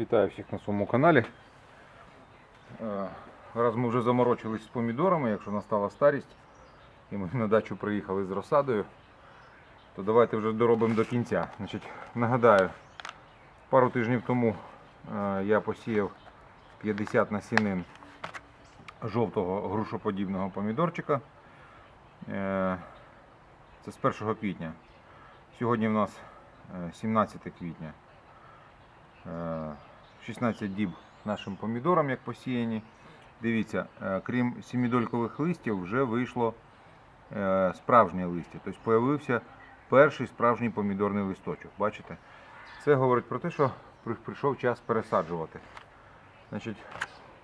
Вітаю всіх на своєму каналі. Е, Раз ми вже заморочились з помідорами, якщо настала старість, і ми на дачу приїхали з розсадою, то давайте вже доробимо до кінця. Значить, нагадаю, пару тижнів тому е, я посіяв 50 насінин жовтого грушоподібного помідорчика. Е, Це з 1 квітня. Сьогодні в нас е, 17 квітня. Е, 16 діб нашим помідорам, як посіяні. Дивіться, е, крім сімідолькових листів, вже вийшло е, справжнє листя. Тобто появився перший справжній помідорний листочок. Бачите? Це говорить про те, що прийшов час пересаджувати. Значить,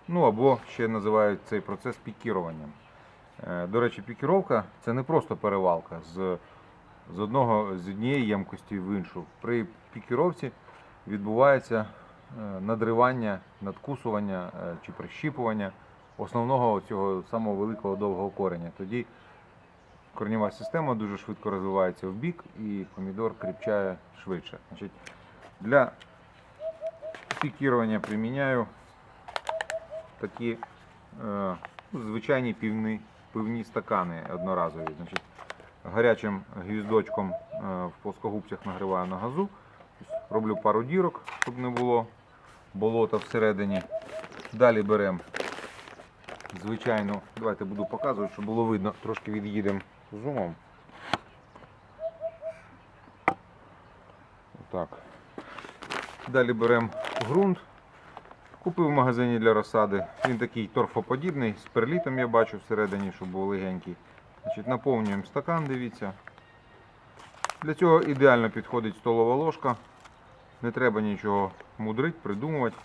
ну або ще називають цей процес пікіруванням. Е, До речі, пікіровка це не просто перевалка з, з, одного, з однієї ємкості в іншу. При пікіровці відбувається надривання, надкусування е, чи прищіпування основного цього самого великого довгого кореня. Тоді коренева система дуже швидко розвивається в бік і помідор кріпчає швидше. Значить, для пікірування приміняю такі е, ну, звичайні півні, пивні стакани одноразові. Значить, гарячим гвіздочком е, в плоскогубцях нагріваю на газу. Роблю пару дірок, щоб не було болота всередині. Далі беремо звичайну, давайте буду показувати, щоб було видно, трошки від'їдемо зумом. Отак. Далі беремо ґрунт. Купив в магазині для розсади. Він такий торфоподібний, з перлітом я бачу всередині, щоб був легенький. Значить, наповнюємо стакан, дивіться. Для цього ідеально підходить столова ложка. Не треба нічого мудрить, придумувати.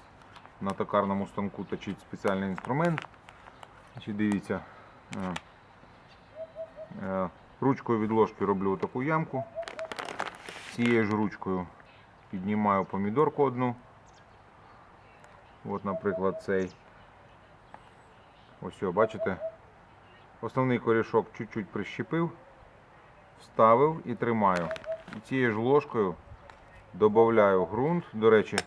На токарному станку точить спеціальний інструмент. Значить, дивіться. е, е, Ручкою від ложки роблю таку ямку. Цією ж ручкою піднімаю помідорку одну. От, наприклад, цей. Ось, бачите? Основний корішок чуть-чуть прищепив, вставив і тримаю. І цією ж ложкою додаю ґрунт. До речі,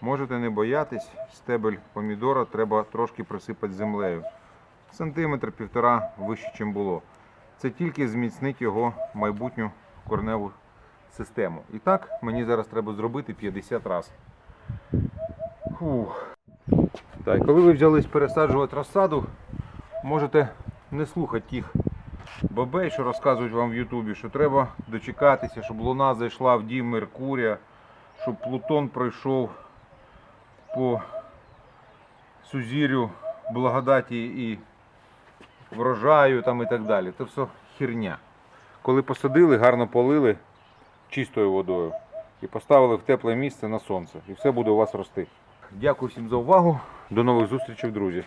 можете не боятись, стебель помідора треба трошки присипати землею. Сантиметр півтора вище, ніж було. Це тільки зміцнить його майбутню корневу систему. І так, мені зараз треба зробити 50 разів. Так, коли ви взялись пересаджувати розсаду, можете не слухати тих бабей, що розказують вам в Ютубі, що треба дочекатися, щоб Луна зайшла в дім Меркурія, щоб Плутон пройшов по сузір'ю благодаті і врожаю там і так далі. Це все херня. Коли посадили, гарно полили чистою водою і поставили в тепле місце на сонце. І все буде у вас рости. Дякую всім за увагу. До нових зустрічей, друзі.